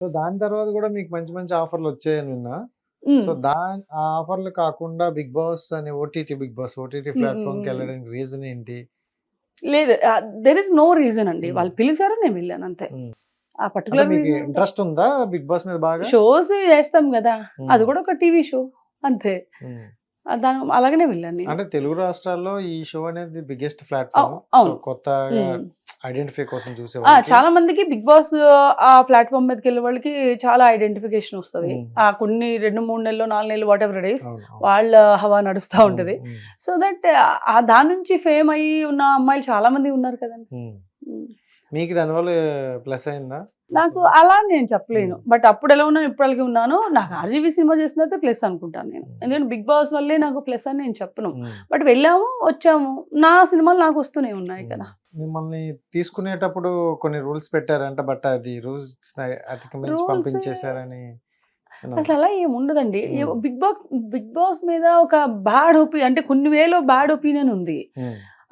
So దాని తర్వాత కూడా మీకు మంచి మంచి ఆఫర్లు వచ్చాయని విన్నా ఉమ్. సో దాని ఆ ఆఫర్లు కాకుండా బిగ్ బాస్ అనే ఓటీటీ బిగ్ బాస్ ఓటీటీ ప్లాట్ఫామ్కి. వెళ్ళడానికి రీజన్ ఏంటి లేదు దెర్ ఇస్ నో రీజన్ అండి ఉమ్. వాళ్ళు పిలిచారు నేను వెళ్ళాను అంతే ఉమ్. ఆ అంటే పర్టికులర్ మీకు ఇంట్రెస్ట్ ఉందా బిగ్ బాస్ మీద బాగా షోస్ చేస్తాం కదా ఉమ్. అది కూడా ఒక టీవీ షో అంతే ఉమ్. ఆ దాని అలాగనే వెళ్ళాను నేను అంటే తెలుగు రాష్ట్రాల్లో ఈ షో అనేది బిగ్గెస్ట్ ప్లాట్ఫామ్ అవును. కొత్తగా ఉమ్. ఐడెంటిఫై కోసం చూసే. చాలా మందికి బిగ్ బాస్ ఆ ప్లాట్ఫామ్ మీదకి వెళ్ళే వాళ్ళకి చాలా ఐడెంటిఫికేషన్ వస్తుంది. ఆ కొన్ని రెండు మూడు నెలలు నాలుగు నెలలు వాట్ ఎవర్ డేస్. వాళ్ళ హవా నడుస్తూ ఉంటది సో దట్ ఆ దాని నుంచి ఫేమ్ అయ్యి ఉన్న అమ్మాయిలు చాలా మంది ఉన్నారు కదండి. మీకు దానివల్ల ప్లస్ అయిందా? నాకు అలా నేను చెప్పలేను. బట్ అప్పుడు ఎలా ఉన్నాను ఇప్పుడు అలాగే ఉన్నాను. నాకు ఆర్జీవీ సినిమా చేసినైతే ప్లస్ అనుకుంటాను నేను. ఎందుకంటే బిగ్ బాస్ వల్లే నాకు ప్లస్ అని నేను చెప్పను. బట్ వెళ్ళాము వచ్చాము. నా సినిమాలు నాకు వస్తూనే ఉన్నాయి కదా. మిమ్మల్ని తీసుకునేటప్పుడు కొన్ని రూల్స్ పెట్టారంట బట్ అది రూల్స్ అతిక్రమించి పంపించేశారని. అసలు అలా ఏమి ఉండదండి. Um. Big boss big boss మీద ఒక బ్యాడ్ ఒపీనియన్ అంటే కొన్ని వేలో బ్యాడ్ ఒపీనియన్ ఉంది.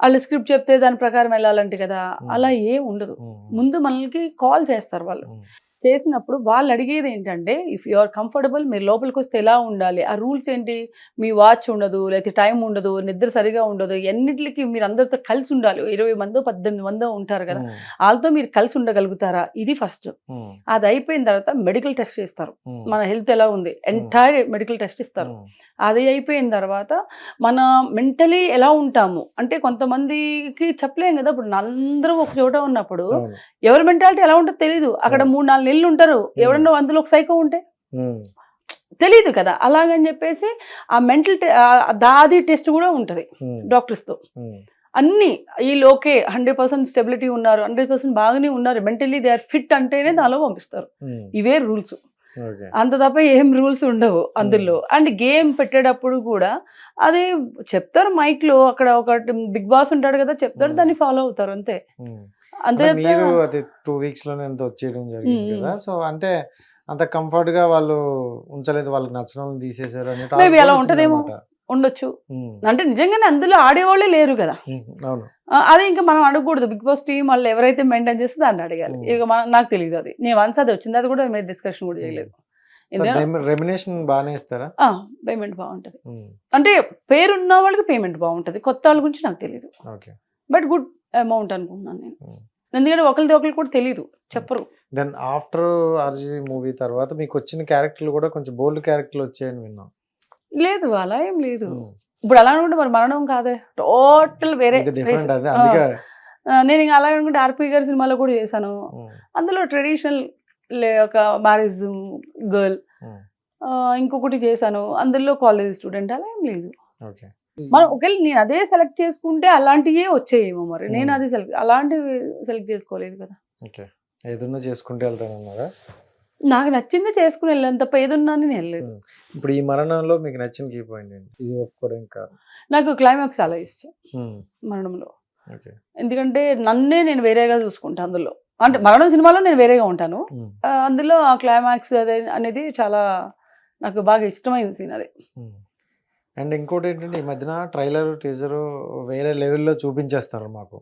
వాళ్ళు స్క్రిప్ట్ చెప్తే దాని ప్రకారం వెళ్ళాలంటే కదా. అలా ఏం ఉండదు. ముందు మనకి కాల్ చేస్తారు వాళ్ళు. చేసినప్పుడు వాళ్ళు అడిగేది ఏంటంటే ఇఫ్ యు ఆర్ కంఫర్టబుల్ మీరు లోపలికి వస్తే ఎలా ఉండాలి? ఆ రూల్స్ ఏంటి? మీ వాచ్ ఉండదు లేకపోతే టైం ఉండదు నిద్ర సరిగా ఉండదు ఎన్నిటికి మీరు అందరితో కలిసి ఉండాలి. ఇరవై మందో పద్దెనిమిది మందో ఉంటారు కదా వాళ్ళతో మీరు కలిసి ఉండగలుగుతారా? ఇది ఫస్ట్. అది అయిపోయిన తర్వాత మెడికల్ టెస్ట్ చేస్తారు. మన హెల్త్ ఎలా ఉంది? ఎంటైర్ మెడికల్ టెస్ట్ ఇస్తారు. అది అయిపోయిన తర్వాత మన మెంటలీ ఎలా ఉంటాము? అంటే కొంతమందికి చెప్పలేం కదా ఇప్పుడు అందరూ ఒక చోట ఉన్నప్పుడు. ఎవరి మెంటాలిటీ ఎలా ఉంటుందో తెలియదు అక్కడ. మూడు నాలుగు నెలలు ఉంటారు ఎవరన్నా అందులో ఒక సైకో ఉంటే? తెలియదు కదా. అలాగని చెప్పేసి ఆ మెంటల్ దాది టెస్ట్ కూడా ఉంటుంది డాక్టర్స్తో. అన్ని వీళ్ళు ఓకే హండ్రెడ్ పర్సెంట్ స్టెబిలిటీ ఉన్నారు హండ్రెడ్ పర్సెంట్ బాగానే ఉన్నారు. మెంటలీ దే ఆర్ ఫిట్ అంటేనే దానిలో పంపిస్తారు. ఇవే రూల్స్. అంత తప్ప ఏం రూల్స్ ఉండవు అందులో అండ్ గేమ్ పెట్టేటప్పుడు కూడా అది చెప్తారు మైక్లో అక్కడ ఒక బిగ్ బాస్ ఉంటాడు కదా చెప్తారు Hmm. దాన్ని ఫాలో అవుతారు అంతే ఉమ్. అంతే మీరు అది టూ వీక్స్లోనే ఎంత వచ్చేయడం జరిగింది. కదా సో అంటే అంత కంఫర్ట్గా వాళ్ళు ఉంచలేదు వాళ్ళకి నచ్చిన వాళ్ళని తీసేశారు అలా ఉంటదేమో. ఉండొచ్చు. అంటే నిజంగానే అందులో ఆడేవాళ్ళే లేరు కదా. అదే ఇంకా మనం అడగకూడదు. బిగ్ బాస్ టీం వాళ్ళు ఎవరైతే మెయింటైన్ చేస్తే దాన్ని అడగాలి. ఇక మనం నాకు తెలియదు అది. నేను వన్స్ అది వచ్చింది అది కూడా మీరు డిస్కషన్ కూడా చేయలేదు. రెమినేషన్ బాగానే ఇస్తారా? పేమెంట్ బాగుంటది. అంటే పేరున్న వాళ్ళకి పేమెంట్ బాగుంటది. కొత్త వాళ్ళ గురించి నాకు తెలియదు ఓకే. బట్ గుడ్ అమౌంట్ అనుకుంటున్నాను నేను. ఎందుకంటే ఒకరిది ఒకరికి కూడా తెలియదు చెప్పరు. దెన్ ఆఫ్టర్ ఆర్జీవీ మూవీ తర్వాత మీకు వచ్చిన క్యారెక్టర్లు కూడా కొంచెం బోల్డ్ క్యారెక్టర్లు వచ్చాయని విన్నాం. లేదు అలా ఏం లేదు. ఇప్పుడు అలా అనుకుంటే మరి మరణం కాదే. టోటల్ వేరే నేను ఇంకా అలా అనుకుంటే ఆర్పి గారి సినిమాలో కూడా చేశాను. అందులో ట్రెడిషనల్ ఒక మ్యారేజ్ గర్ల్ ఇంకొకటి చేశాను. అందులో కాలేజ్ స్టూడెంట్ అలా ఏం లేదు. మనం ఒకవేళ నేను అదే సెలెక్ట్ చేసుకుంటే అలాంటివే వచ్చాయేమో మరి. నేను. అది సెలెక్ట్ అలాంటివి సెలెక్ట్ చేసుకోలేదు కదా. ఏదన్నా చేసుకుంటూ వెళ్తానన్నారా? నాకు నచ్చింది చేసుకుని వెళ్ళాను తప్ప ఏదున్నా అని నేను వెళ్ళలేదు. ఇప్పుడు ఈ మరణంలో మీకు నచ్చిన కీ పాయింట్ ఏంటి? ఇది ఒప్పుకోవడం కాదు నాకు క్లైమాక్స్ చాలా ఇష్టం మరణంలో. ఎందుకంటే నన్నే నేను వేరేగా చూసుకుంటాను అందులో. అంటే మరణం సినిమాలో నేను వేరేగా ఉంటాను. అందులో ఆ క్లైమాక్స్ అదే అనేది చాలా నాకు బాగా ఇష్టమైన సీన్ అది. అండ్ ఇంకోటి ఏంటంటే ఈ మధ్యన ట్రైలర్ టీజర్ వేరే లెవెల్లో చూపించేస్తారు మాకు.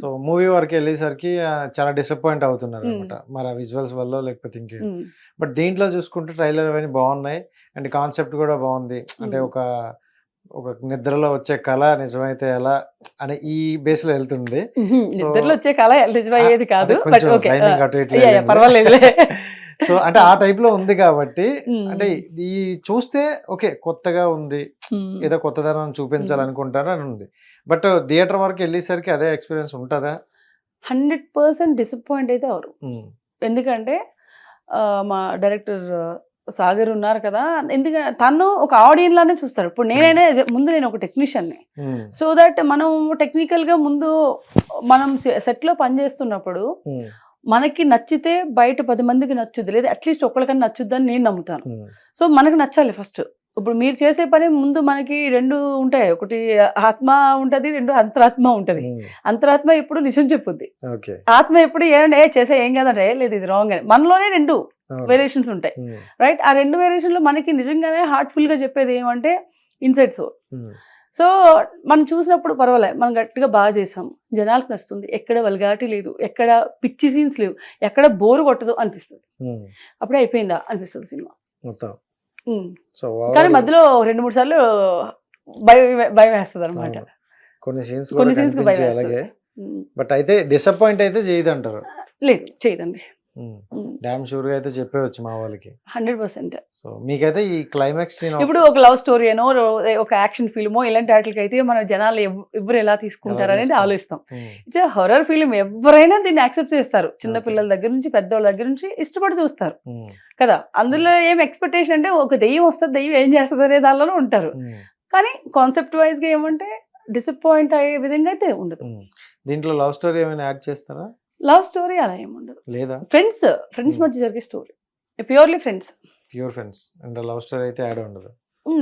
సో మూవీ వరకు వెళ్ళేసరికి చాలా డిసప్పాయింట్ అవుతున్నారు. అనమాట మరి ఆ విజువల్స్ వల్ల లేకపోతే ఇంకే. బట్ దీంట్లో చూసుకుంటే ట్రైలర్ అవన్నీ బాగున్నాయి. అండ్ కాన్సెప్ట్ కూడా బాగుంది. అంటే. ఒక ఒక నిద్రలో వచ్చే కళ నిజమైతే ఎలా అనే ఈ బేస్లో వెళ్తుంది నిద్రలో వచ్చే కళ నిజమయ్యేది కాదు. అదే సో అంటే ఆ టైప్లో ఉంది కాబట్టి అంటే ఈ చూస్తే ఓకే కొత్తగా ఉంది. ఏదో కొత్తదనం చూపించాలనుకుంటారు అని ఉంది. బట్ థియేటర్ వరకు వెళ్ళేసరికి అదే ఎక్స్పీరియన్స్ ఉంటుందా? హండ్రెడ్ పర్సెంట్ డిసప్పాయింట్ అయితే అవరు. ఎందుకంటే మా డైరెక్టర్ సాగర్ ఉన్నారు కదా ఎందుకంటే తను ఒక ఆడియన్ లానే చూస్తారు. ఇప్పుడు నేనైనా ముందు నేను ఒక టెక్నీషియన్ని. సో దట్ మనం టెక్నికల్గా ముందు మనం సెట్లో పనిచేస్తున్నప్పుడు మనకి నచ్చితే బయట పది మందికి నచ్చుద్ది లేదా అట్లీస్ట్ ఒక్కరికన్నా నచ్చుద్దని నేను నమ్ముతాను. సో మనకు నచ్చాలి ఫస్ట్ ఇప్పుడు మీరు చేసే పని ముందు మనకి రెండు ఉంటాయి. ఒకటి ఆత్మ ఉంటది రెండు అంతరాత్మ ఉంటది. అంతరాత్మ ఎప్పుడు నిజం చెప్పుద్ది. ఆత్మ ఎప్పుడు ఏమంటే ఏ చేసే ఏం కదంటే "ఏ, లేదు ఇది రాంగ్ అని. మనలోనే రెండు. వేరియేషన్స్ ఉంటాయి. రైట్ ఆ రెండు వేరియేషన్లో మనకి నిజంగానే హార్ట్ఫుల్గా చెప్పేది ఏమంటే ఇన్సైట్ సోల్ ఉమ్, సో మనం చూసినప్పుడు పర్వాలేదు. మనం గట్టిగా బాగా చేసాం. జనాలకు నచ్చుతుంది. ఎక్కడ వల్గాటి లేదు. ఎక్కడ పిచ్చి సీన్స్ లేవు. ఎక్కడ బోరు కొట్టదు అనిపిస్తుంది. అప్పుడే అయిపోయిందా అనిపిస్తుంది సినిమా. కానీ మధ్యలో రెండు మూడు సార్లు భయం భయం వేస్తుంది అనమాట కొన్ని సీన్స్ కొన్ని. అలాగే. బట్ అయితే డిసప్పాయింట్ అయితే చేయదు అంటారు లేదు. చేయదండి. డ్యామ్ షూర్గా అయితే చెప్పేవచ్చు మా వాళ్ళకి. Hundred percent. సో మీకైతే ఈ క్లైమాక్స్ ఇప్పుడు ఒక లవ్ స్టోరీ అనో ఒక యాక్షన్ ఫిల్మో ఇలాంటి వాటికి అయితే మన జనాలు ఎవ్- ఎవరు ఎలా తీసుకుంటారు అనేది. ఆలోచిస్తాం. ఇట్స్ హర్రర్ ఫిల్మ్ ఎవరైనా దీన్ని యాక్సెప్ట్ చేస్తారు. చిన్న. పిల్లల దగ్గర నుంచి పెద్దవాళ్ళ దగ్గర నుంచి ఇష్టపడి చూస్తారు. కదా? అందులో ఏం ఎక్స్పెక్టేషన్ అంటే ఒక దెయ్యం వస్తుంది దెయ్యం ఏం చేస్తుంది అనే దానిలో ఉంటారు. కానీ కాన్సెప్ట్ వైజ్గా ఏమంటే డిసప్పాయింట్ అయ్యే విధంగా అయితే ఉండదు. దీంట్లో లవ్ స్టోరీ ఏమైనా యాడ్ చేస్తారా? లవ్ స్టోరీ అలా ఏమి ఉండదు. లేదా? Friends friends Hmm. మధ్య జరిగే story. Purely friends pure friends ఇంత లవ్ స్టోరీ అయితే యాడ్ ఉండదు.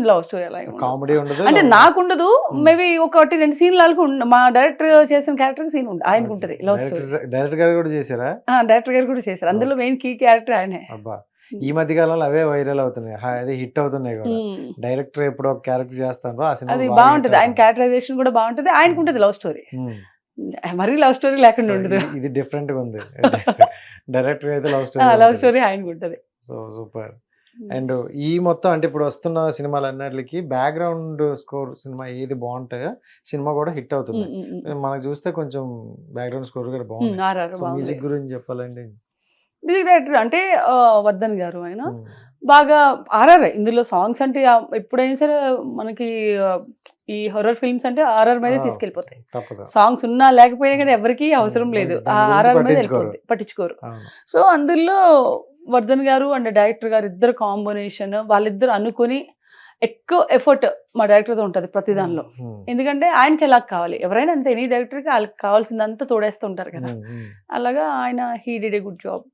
లవ్ స్టోరీ అలా. కామెడీ ఉండదు. అంటే నాకు ఉండదు. Hmm. మేబీ ఒకటి రెండు సీన్లు మా డైరెక్టర్ చేసిన క్యారెక్టర్ సీన్ ఉంటుంది ఆయనకు ఉంటుంది లవ్ స్టోరీ. డైరెక్టర్ గారు కూడా చేశారా? డైరెక్టర్ గారు కూడా చేశారు. అందులో మెయిన్ కీ క్యారెక్టర్ ఆయనే. అబ్బా. ఈ మధ్య కాలంలో అవే వైరల్ అవుతున్నాయి. అదే హిట్ అవుతున్నాయి కూడా. Hmm. డైరెక్టర్ ఎప్పుడో ఒక క్యారెక్టర్ చేస్తాను అది బాగుంటది ఆయన క్యారెక్టరైజేషన్ కూడా బాగుంటది. ఆయనకు ఉంటుంది లవ్ స్టోరీ. మరీ లవ్ స్టోరీ లేకుండా ఉండదు. ఇది డిఫరెంట్గా ఉంది. డైరెక్టర్ అయితే లవ్ లవ్ స్టోరీ స్టోరీ ఆయనకు ఉంటుంది సో సూపర్ అండ్ ఈ మొత్తం అంటే ఇప్పుడు వస్తున్న సినిమాలు అన్నిటికి బ్యాక్గ్రౌండ్ స్కోర్ సినిమా ఏది బాగుంటాయో సినిమా కూడా హిట్ అవుతుంది. మనకు చూస్తే కొంచెం బ్యాక్గ్రౌండ్ స్కోర్ కూడా బాగుంది. మ్యూజిక్ గురించి చెప్పాలండి మ్యూజిక్ డైరెక్టర్ అంటే వర్ధన్ గారు ఆయన. బాగా ఆర్ఆర్ ఇందులో సాంగ్స్ అంటే ఎప్పుడైనా సరే మనకి ఈ హొరర్ ఫిల్మ్స్ అంటే ఆర్ఆర్ మీద తీసుకెళ్ళిపోతాయి. సాంగ్స్ ఉన్నా లేకపోయినా కానీ ఎవరికి అవసరం లేదు. ఆ ఆర్ఆర్ మీద పట్టించుకోరు. సో అందులో వర్ధన్ గారు అండ్ డైరెక్టర్ గారు ఇద్దరు కాంబినేషన్ వాళ్ళిద్దరు అనుకుని ఎక్కువ ఎఫర్ట్ మా డైరెక్టర్తో ఉంటుంది ప్రతి దానిలో. ఎందుకంటే ఆయనకి ఎలా కావాలి. ఎవరైనా అంతే ఎనీ డైరెక్టర్కి వాళ్ళకి కావాల్సిందంతా తోడేస్తూ ఉంటారు కదా. అలాగా ఆయన he did a good job